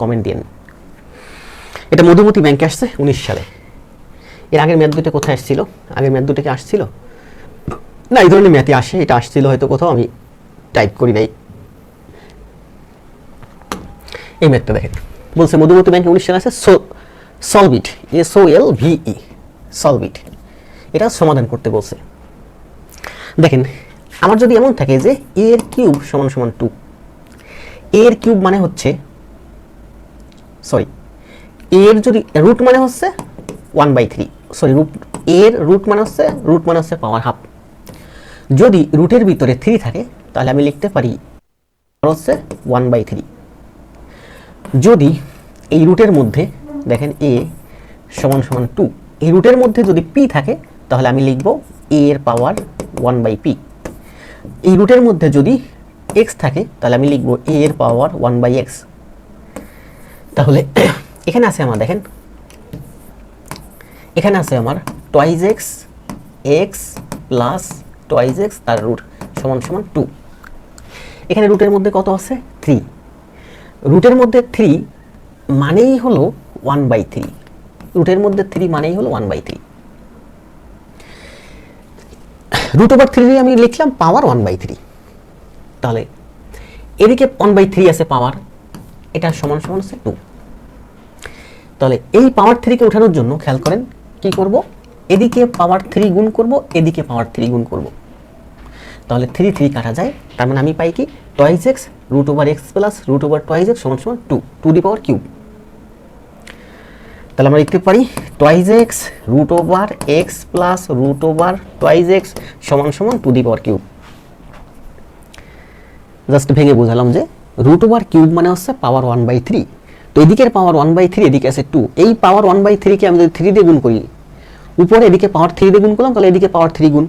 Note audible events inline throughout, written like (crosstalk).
Comment দিন এটা মধুমতি ব্যাংকে আসছে উনিশ সালে। এর আগের ম্যাথ দুটো কোথায় আসছিল? আগের ম্যাথ দুটো কি আসছিল? না, এই ধরনের ম্যাথই আসে, এটা আসছিল হয়তো কোথাও, আমি টাইপ করি নাই। এই ম্যাথটা দেখেন। বলছে মধুমতি ব্যাংকে উনিশ সালে আছে সলভিট এস ও এল ভিই সলভিট এটা সমাধান করতে বলছে। দেখেন, আমার যদি এমন থাকে যে এর কিউব সমান সমান টু এর কিউব মানে হচ্ছে সরি এর যদি রুট মানে হচ্ছে one by three sorry root এর রুট মানে হচ্ছে রুট মানে হচ্ছে পাওয়ার হাফ যদি রুটের ভিতরে থ্রি থাকে, তাহলে আমি লিখতে পারি হচ্ছে ওয়ান বাই থ্রি যদি এই রুটের মধ্যে, দেখেন এ সমান সমান টু এই রুটের মধ্যে যদি পি থাকে, তাহলে আমি লিখব এ এর পাওয়ার ওয়ান বাই পি এই রুটের মধ্যে যদি এক্স থাকে, তাহলে আমি লিখব এ এর পাওয়ার ওয়ান বাই এক্স তাহলে (clears throat) এখানে আছে আমার, দেখেন। এখানে আছে আমার twice x x plus twice x তার রুট সমান সমান টু এখানে রুটের মধ্যে কত আছে? থ্রি রুটের মধ্যে থ্রি মানেই হলো ওয়ান বাই থ্রি রুটের মধ্যে থ্রি মানেই হলো one by three root over three আমি লিখলাম পাওয়ার ওয়ান বাই থ্রি তাহলে এদিকে ওয়ান বাই থ্রি আছে পাওয়ার এটা সমান সমান আছে টু তাহলে এই পাওয়ার থ্রিকে ওঠানোর জন্য খেয়াল করেন, কি করব? এদিকে পাওয়ার থ্রি গুণ করব, এদিকে পাওয়ার থ্রি গুণ করব। তাহলে থ্রি থ্রি কাটা যায়, তার মানে আমি পাই কি? Twice x root over x plus root over twice x সমান সমান two to the power cube তাহলে আমরা লিখতে পারি twice x root over x plus root over twice x সমান সমান to the power cube just ভেঙে বোঝালাম যে রুট ওভার কিউব মানে হচ্ছে পাওয়ার ওয়ান বাই থ্রি এদিকের পাওয়ার ওয়ান বাই থ্রি এদিকে আছে টু এই পাওয়ার ওয়ান বাই থ্রিকে আমি যদি থ্রি দিয়ে গুণ করি, উপরে এদিকে পাওয়ার থ্রি দিয়ে গুণ করলাম, তাহলে এদিকে পাওয়ার থ্রি গুণ।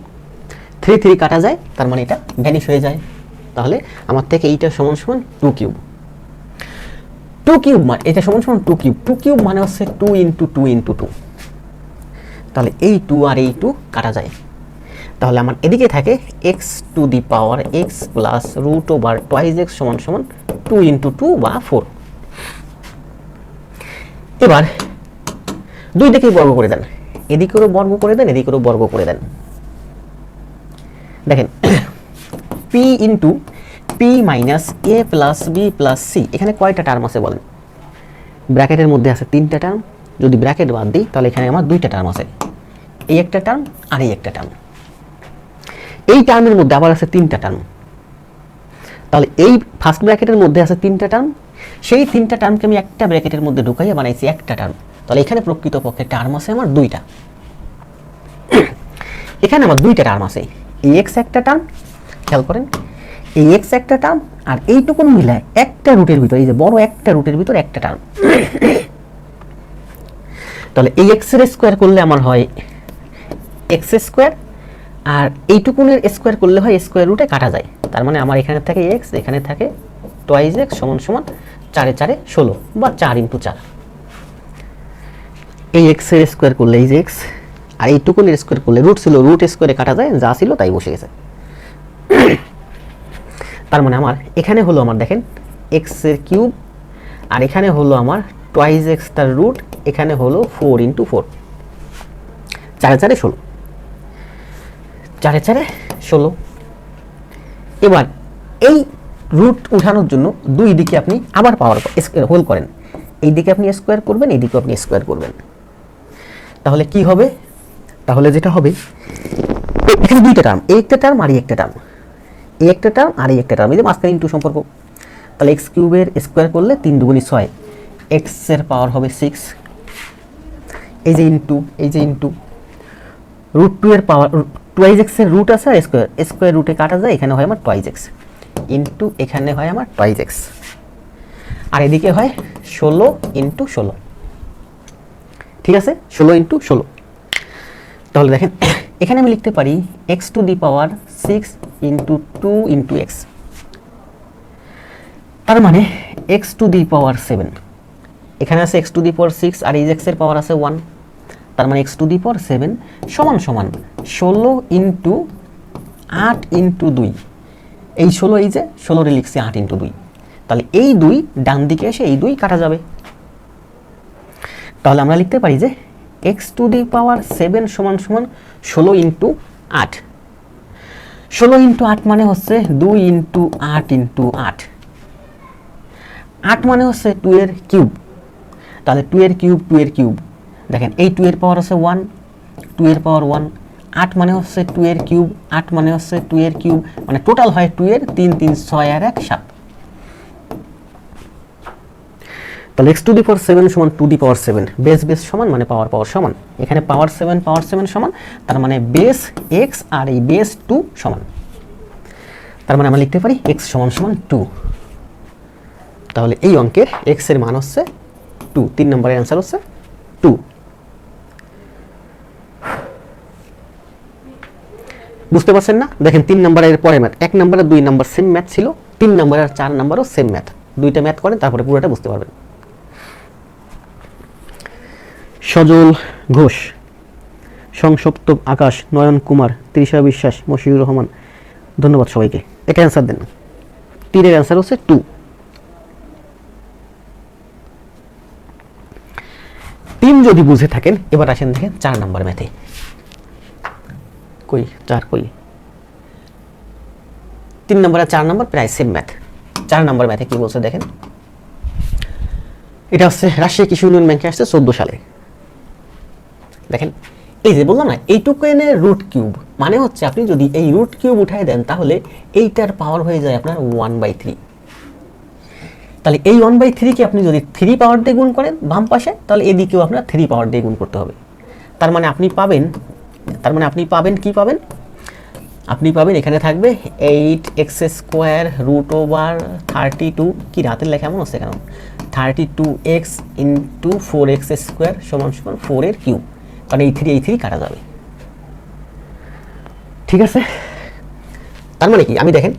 থ্রি থ্রি কাটা যায়, তার মানে এটা ভ্যানিশ হয়ে যায়। তাহলে আমার থেকে এইটা সমান সমান টু কিউব টু কিউব মানে এটা সমান সমান টু কিউব টু কিউব মানে হচ্ছে two into two into two তাহলে এই টু আর এই টু কাটা যায়। তাহলে আমার এদিকে থাকে x to the power x plus root over twice x সমান সমান টু ইন্টু টু বা ফোর এবার দুই দিকেই বর্গ করে দেন। এদিকেরও বর্গ করে দেন, এদিকেরও বর্গ করে দেন। দেখেন P into P minus A plus B plus C এখানে কয়টা টার্ম আছে বলেন? ব্র্যাকেটের মধ্যে আছে তিনটা টার্ম যদি ব্র্যাকেট বাদ দিই, তাহলে এখানে আমার দুইটা টার্ম আছে। এই একটা টার্ম আর এই একটা টার্ম এই টার্মের মধ্যে আবার আছে তিনটা টার্ম তাহলে এই ফার্স্ট ব্র্যাকেটের মধ্যে আছে তিনটা টার্ম সেই তিনটা টার্মকে আমি একটা ব্র্যাকেটের মধ্যে ঢুকাইয়া বানাইছি, একটা টার্ম তাহলে এখানে প্রকৃতপক্ষে টার্ম আছে আমার দুইটা। (coughs) এখানে আমার দুইটা টার্ম আছে। এই এক্স একটা টার্ম খেয়াল করেন। এই এক্স একটা টার্ম আর এইটুকুন মিলায় একটা রুটের ভিতর, এই যে বড় একটা রুটের ভিতর একটা টার্ম (coughs) তাহলে এই এক্সের স্কোয়ার করলে আমার হয় এক্স স্কোয়ার আর এইটুকুনের স্কোয়ার করলে হয় স্কোয়ার রুটে কাটা যায়। তার মানে আমার এখানে থাকে এক্স এখানে থাকে টয়েস এক্স সমান সমান চারে চারে ষোলো বা চার ইন্টু চার। এই এক্সের স্কোয়ার করলে এই যে এক্স আর এইটুকুনের স্কোয়ার করলে রুট ছিল রুট স্কোয়ারে কাটা যায়, যা ছিল তাই বসে গেছে। তার মানে আমার এখানে হলো আমার দেখেন এক্সের কিউব আর এখানে হলো আমার টোয়াইজ এক্স তার রুট এখানে হলো ফোর ইন্টু ফোর চারে চারে ষোলো। চারে চারে ষোলো। এবার এই রুট উঠানোর জন্য দুই দিকে আপনি আবার পাওয়ার হোল করেন। এই দিকে আপনি স্কোয়ার করবেন, এই দিকে আপনি স্কোয়ার করবেন। তাহলে কি হবে? তাহলে যেটা হবে, এখানে দুইটা টার্ম এই একটা টার্ম আর একটা টার্ম এই একটা টার্ম আর একটা টার্ম এই যে মাঝখানে ইন্টু সম্পর্ক। তাহলে এক্স কিউবের স্কোয়ার করলে তিন দুগুণি ছয়। এক্সের পাওয়ার হবে সিক্স এই যে ইন্টু এই যে ইন্টু রুট টু এর পাওয়ার টুয়াইজ এক্সের রুট আছে আর স্কোয়ার স্কোয়ার রুটে কাটা যায়, এখানে হয় আমার টুয়াইজ এক্স ইন্টু এখানে হয় আমার টুয়াইজ এক্স আর এদিকে হয় ষোলো ইন্টু ষোলো। ঠিক আছে? ষোলো ইন্টু ষোলো। তাহলে দেখেন, (coughs) এখানে আমি লিখতে পারি x to the power six into two into x তার মানে x to the power seven এখানে আছে x to the power six আর এই এক্সের পাওয়ার আছে ওয়ান তার মানে x to the power seven সমান সমান ষোলো ইন্টু আট ইন্টু দুই। এই ষোলো, এই যে ষোলোরে লিখছি আট ইন্টু দুই। তাহলে এই দুই ডান দিকে এসে এই দুই কাটা যাবে। তাহলে আমরা লিখতে পারি যে x to the power seven সমান সমান ষোলো ইন্টু আট। ষোলো ইন্টু আট মানে হচ্ছে দুই ইন্টু আট ইন্টু আট। আট মানে হচ্ছে টু এর কিউব তাহলে টু এর কিউব টু এর কিউব দেখেন, এই টু এর পাওয়ার হচ্ছে ওয়ান টু এর পাওয়ার ওয়ান আট মানে হচ্ছে টু এর কিউব আট মানে হচ্ছে টু এর কিউব মানে টোটাল হয় টু এর, তিন তিন, ছয় আর এক, সাত। তাহলে x to the power seven সমান two the power seven base base সমান মানে পাওয়ার পাওয়ার সমান। এখানে পাওয়ার সেভেন পাওয়ার সেভেন সমান, তার মানে বেস এক্স আর এই বেস টু সমান। তার মানে আমরা লিখতে পারি এক্স সমান সমান টু তাহলে এই অঙ্কের এক্সের মান হচ্ছে টু তিন নম্বরের অ্যান্সার হচ্ছে টু বুঝতে পারছেন না? দেখেন, তিন নম্বরের পরে ম্যাথ। এক নম্বরে দুই নম্বর সেম ম্যাথ ছিল, তিন নম্বর আর চার নম্বরও সেম ম্যাথ। দুইটা ম্যাথ করেন, তারপরে পুরোটা বুঝতে পারবেন। সজল ঘোষ, সংসপ্ত আকাশ, নয়ন কুমার, তৃষা বিশ্বাস, মশিউর রহমান, ধন্যবাদ সবাইকে। এটা অ্যান্সার দেন। তিনের অ্যান্সার হচ্ছে টু তিন যদি বুঝে থাকেন, এবার আসেন দেখেন চার নাম্বার ম্যাথে। কই? চার কই? তিন নম্বর আর চার নম্বর প্রায় সেম ম্যাথ চার নম্বর ম্যাথে কি বলছে দেখেন? এটা হচ্ছে রাজশাহী কৃষি ইউনিয়ন ব্যাংকে আসছে চোদ্দ সালে। দেখেন, এই যে বললাম না এইটুকু এনে রুট কিউব মানে হচ্ছে আপনি যদি এই রুট কিউব উঠাই দেন, তাহলে এইটার পাওয়ার হয়ে যায় আপনার ওয়ান বাই থ্রি তাহলে এই ওয়ান বাই থ্রিকে আপনি যদি থ্রি পাওয়ার দিয়ে গুণ করেন বাম পাশে, তাহলে এদিকেও আপনার থ্রি পাওয়ার দিয়ে গুণ করতে হবে। তার মানে আপনি পাবেন তার মানে আপনি পাবেন, কি পাবেন? আপনি পাবেন, এখানে থাকবে eight x square root over thirty two কি, রাতের লেখা এমন হচ্ছে কেন? Thirty two x into four x square সমান সমান ফোরের কিউব কারণ এই থ্রি এই থ্রি কাটা যাবে। ঠিক আছে? তার মানে কি? আমি দেখেন,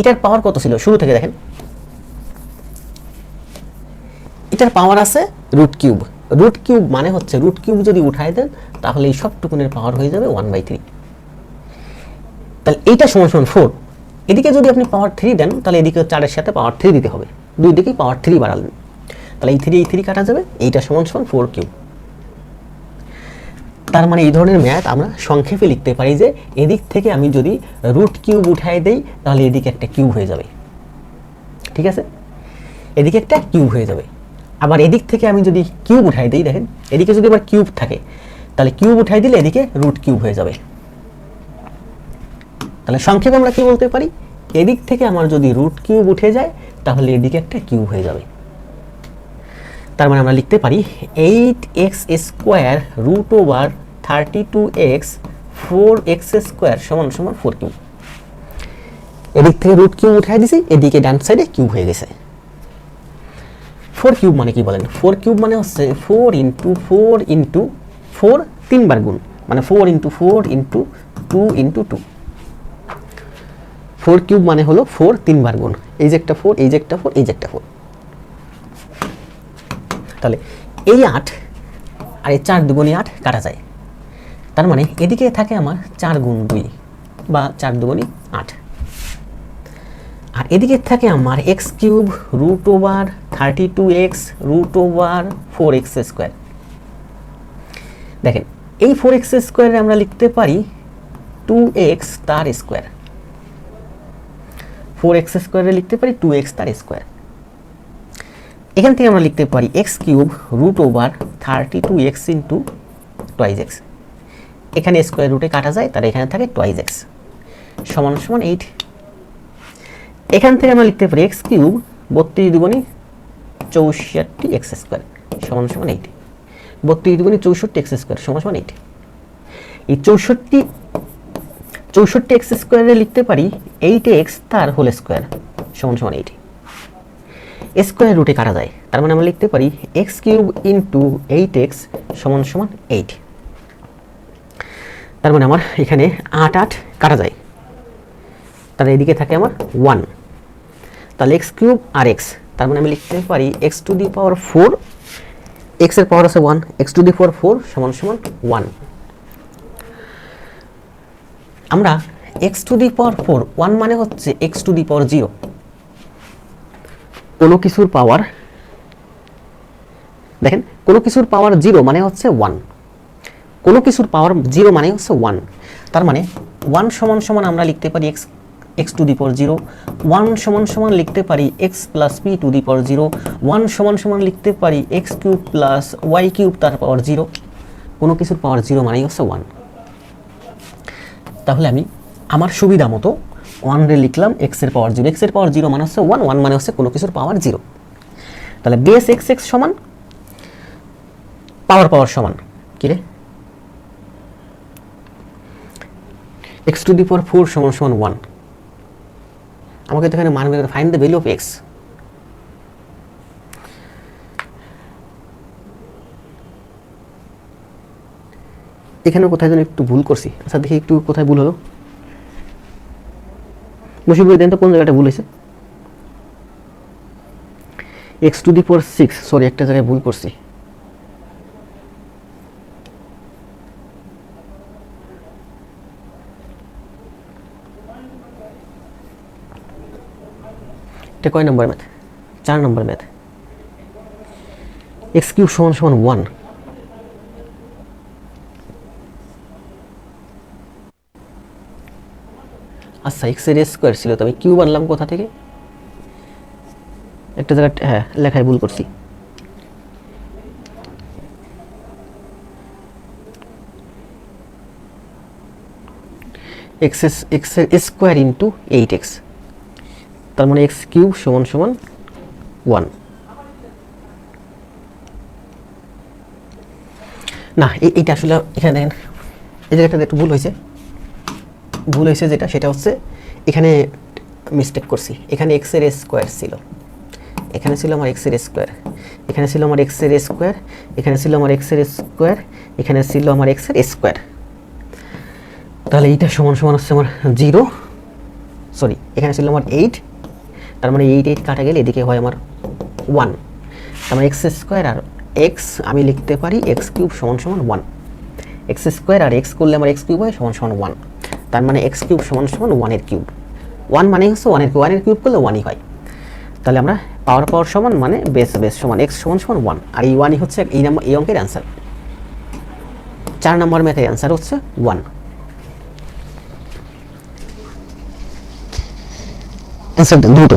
এটার পাওয়ার কত ছিল? শুরু থেকে দেখেন। এটার পাওয়ার আছে রুট কিউব রুট কিউব মানে হচ্ছে রুট কিউব যদি উঠায় দেন তাহলে এই সবটুকুনের পাওয়ার হয়ে যাবে ওয়ান বাই থ্রি তাহলে এইটা সমান সমান ফোর এদিকে যদি আপনি পাওয়ার থ্রি দেন, তাহলে এদিকে চারের সাথে পাওয়ার থ্রি দিতে হবে। দুই দিকেই পাওয়ার থ্রি বাড়ালেন তাহলে এই থ্রি এই থ্রি কাটা যাবে, এইটা সমান সমান ফোর কিউব তার মানে এই ধরনের ম্যাথ আমরা সংক্ষেপে লিখতে পারি যে, এদিক থেকে আমি যদি রুট কিউব উঠাই দেই, তাহলে এদিকে একটা কিউব হয়ে যাবে। ঠিক আছে? এদিকে একটা কিউব হয়ে যাবে। আবার এদিক থেকে আমি যদি কিউব উঠাই দিই, দেখেন, এদিকে যদি আবার কিউব থাকে তাহলে কিউব উঠাই দিলে এদিকে রুট কিউব হয়ে যাবে। তাহলে সংক্ষেপে আমরা কি বলতে পারি? এদিক থেকে আমার যদি রুট কিউব উঠে যায়, তাহলে এদিকে একটা কিউব হয়ে যাবে। তার মানে আমরা লিখতে পারি eight x square root over thirty two x four x square সমান সমান ফোর কিউব এদিক থেকে রুট কিউব উঠাই দিছি, এদিকে ডান সাইডে কিউব হয়ে গেছে। ফোর কিউব মানে কি বলেন? ফোর কিউব মানে হচ্ছে four into four into four তিনবার গুণ মানে four into four into two into two four cube মানে হলো ফোর তিনবার গুণ, এই যে একটা ফোর, এই যে একটা ফোর, এই যে একটা ফোর। তাহলে এই আট আর এই চার দুগুণী আট কাটা যায়। তার মানে এদিকে থাকে আমার চার গুণ দুই বা চার দুগুণী আট। আর এদিকে থাকে আমার x cube root over thirty two x root over four x square দেখেন, এই ফোর এক্স স্কোয়ারে আমরা লিখতে পারি টু এক্স তার স্কোয়ার ফোর এক্স স্কোয়ারে লিখতে পারি টু এক্স তার স্কোয়ার এখান থেকে আমরা লিখতে পারি x cube root over thirty two x into twice x এখানে স্কোয়ার রুটে কাটা যায় তার এখানে থাকে টয়েস এক্স সমান সমান এইট এখান থেকে আমরা লিখতে পারি এক্স কিউব বত্রিশ দুগুণি চৌষট্টি এক্স স্কোয়ার সমান সমান এইট বত্রিশ দুগুণি চৌষট্টি এক্স স্কোয়ার, সমান সমান এইট। এই চৌষট্টি চৌষট্টি এক্স স্কোয়ারে লিখতে পারি এইট এক্স তার হোল স্কোয়ার, সমান সমান এইট। স্কোয়ার রুটে কাটা যায়, তার মানে আমরা লিখতে পারি x cube into eight x সমান সমান এইট। তার মানে আমার এখানে আট আট কাটা যায়। তাহলে এদিকে থাকে আমার ওয়ান তাহলে এক্স কিউব আর এক্স, তার মানে আমি লিখতে পারি x to the power four এক্সের পাওয়ার আছে one x to the power four সমান সমান ওয়ান আমরা x to the power four one মানে হচ্ছে x to the power zero কোনো কিছুর পাওয়ার দেখেন, কোনো কিছুর পাওয়ার জিরো মানে হচ্ছে ওয়ান কোনো কিছুর পাওয়ার জিরো মানে হচ্ছে ওয়ান তার মানে ওয়ান সমান সমান আমরা লিখতে পারি x x to the power zero one সমান সমান লিখতে পারি x plus P to the power zero one সমান সমান লিখতে পারি x cube plus Y cube তার পাওয়ার জিরো কোনো কিছুর পাওয়ার জিরো মানেই হচ্ছে ওয়ান তাহলে আমি আমার সুবিধা মতো ওয়ান রে লিখলাম এক্সের পাওয়ার জিরো এক্সের পাওয়ার জিরো মানে হচ্ছে ওয়ান ওয়ান মানে হচ্ছে কোনো কিছুর পাওয়ার জিরো তাহলে বেস এক্স এক্স সমান পাওয়ার পাওয়ার সমান, কি রে? X to the power four সমান সমান ওয়ান আমাকে তো এখানে মান বের find the value of x এখানে কোথায় যেন একটু ভুল করছি। আচ্ছা দেখি একটু কোথায় ভুল হলো। ভাই দেন তো, কোন জায়গাটা ভুল হয়েছে? X to the power six sorry একটা জায়গায় ভুল করছি। এটা কয় নম্বর ম্যাথ? চার নম্বর ম্যাথ। এক্স কিউব সমান সমান ওয়ান। আচ্ছা এক্সের স্কোয়ার ছিল তো আমি কিউব আনলাম কোথা থেকে? একটা জায়গা হ্যাঁ লেখায় ভুল করছি। এক্স এক্সের স্কোয়ার ইন্টু এইট এক্স। তার মানে এক্স কিউব সমান সমান ওয়ান। না এইটা আসলে এখানে দেখেন, এই জায়গাটাতে একটু ভুল হয়েছে। ভুল হয়েছে যেটা, সেটা হচ্ছে এখানে মিস্টেক করছি। এখানে এক্সের স্কোয়ার ছিল। এখানে ছিল আমার এক্সের স্কোয়ার এখানে ছিল আমার এক্সের স্কোয়ার এখানে ছিল আমার এক্সের স্কোয়ার এখানে ছিল আমার এক্সের স্কোয়ার তাহলে এইটা সমান সমান হচ্ছে আমার জিরো সরি এখানে ছিল আমার এইট তার মানে এইট এইট কাটা গেলে এদিকে হয় আমার ওয়ান তার মানে এক্স স্কোয়ার আর এক্স আমি লিখতে পারি এক্স কিউব সমান সমান ওয়ান এক্স স্কোয়ার আর এক্স করলে আমার এক্স কিউব হয় সমান সমান ওয়ান তার মানে এক্স কিউব সমান সমান ওয়ানের কিউব ওয়ান মানে হচ্ছে ওয়ানের কিউব ওয়ানের কিউব করলে ওয়ানই হয়। তাহলে আমরা পাওয়ার পাওয়ার সমান মানে বেস বেস সমান এক্স সমান সমান ওয়ান আর এই ওয়ানই হচ্ছে এই নাম্বার এই অঙ্কের অ্যান্সার চার নম্বর ম্যাথের অ্যান্সার হচ্ছে ওয়ান অ্যান্সার দ্রুত।